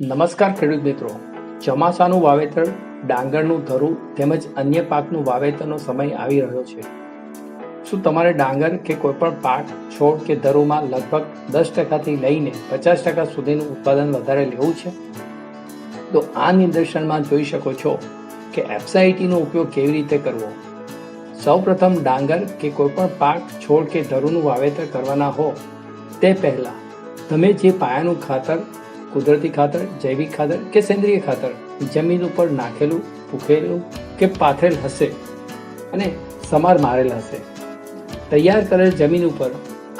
નમસ્કાર ખેડૂત મિત્રો. ચોમાસાનું વાવેતર, ડાંગરનું ધરું તેમજ અન્ય પાકનું વાવેતરનો સમય આવી રહ્યો છે. શું તમારે ડાંગર કે કોઈપણ પાક, છોડ કે ધરુમાં લગભગ દસ ટકાથી લઈને પચાસ ટકા સુધીનું ઉત્પાદન વધારે લેવું છે? તો આ નિદર્શનમાં જોઈ શકો છો કે એફસાઇટીનો ઉપયોગ કેવી રીતે કરવો. સૌપ્રથમ ડાંગર કે કોઈપણ પાક, છોડ કે ધરુનું વાવેતર કરવાના હો. તે પહેલા તમે જે પાયાનું ખાતર કુદરતી ખાતર, જૈવિક ખાતર કે સેન્દ્રિય ખાતર જમીન ઉપર નાખેલું પૂખેલું કે પાથરેલ હશે અને સમાર મારેલ હશે. તૈયાર કરેલ જમીન ઉપર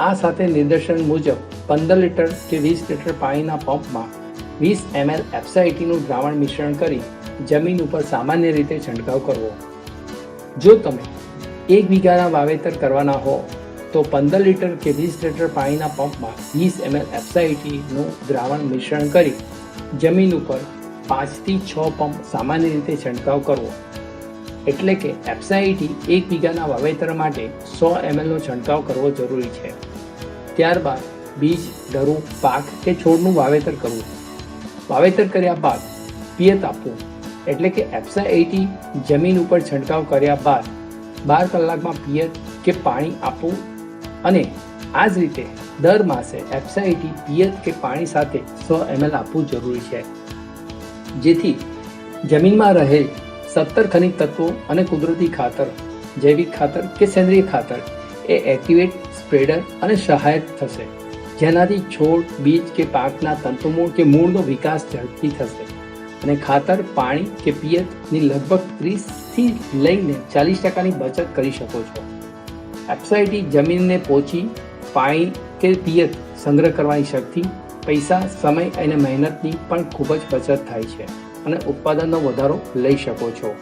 આ સાથે નિદર્શન મુજબ પંદર લીટર કે વીસ લીટર પાણીના પંપમાં વીસ એમએલ એફસાઇટીનું દ્રાવણ મિશ્રણ કરી જમીન ઉપર સામાન્ય રીતે છંટકાવ કરવો. જો તમે એક વીઘાના વાવેતર કરવાના હો તો પંદર લીટર કે વીસ લીટર પાણીના પંપમાં વીસ એમએલ એફસાઇટીનું દ્રાવણ મિશ્રણ કરી જમીન ઉપર પાંચથી છ પંપ સામાન્ય રીતે છંટકાવ કરવો. એટલે કે એફસાઇટી એક વીઘાના વાવેતર માટે સો એમએલનો છંટકાવ કરવો જરૂરી છે. ત્યારબાદ બીજ ધરું પાક કે છોડનું વાવેતર કરવું. વાવેતર કર્યા બાદ પિયત આપવું. એટલે કે એફસાઇટી જમીન ઉપર છંટકાવ કર્યા બાદ બાર કલાકમાં પિયત કે પાણી આપવું અને આ જ રીતે દર માસે એફસાઇટી પિયત કે પાણી સાથે સો એમએલ આપવું જરૂરી છે. જેથી જમીનમાં રહેલ સત્તર ખનિજ તત્વો અને કુદરતી ખાતર, જૈવિક ખાતર કે સેન્દ્રિય ખાતર એ એક્ટિવેટ સ્પ્રેડર અને સહાયક થશે. જેનાથી છોડ, બીજ કે પાકના તંતુમૂળ કે મૂળનો વિકાસ ઝડપથી થશે. અને ખાતર, પાણી કે પિયતની લગભગ ત્રીસથી લઈને ચાલીસ ટકાની બચત કરી શકો છો. એપ્સાઇટી જમીનને પોચી પાણી કે પિયત સંગ્રહ કરવાની શક્તિ, પૈસા, સમય અને મહેનતની પણ ખૂબ જ બચત થાય છે. અને ઉત્પાદનનો વધારો લઈ શકો છો.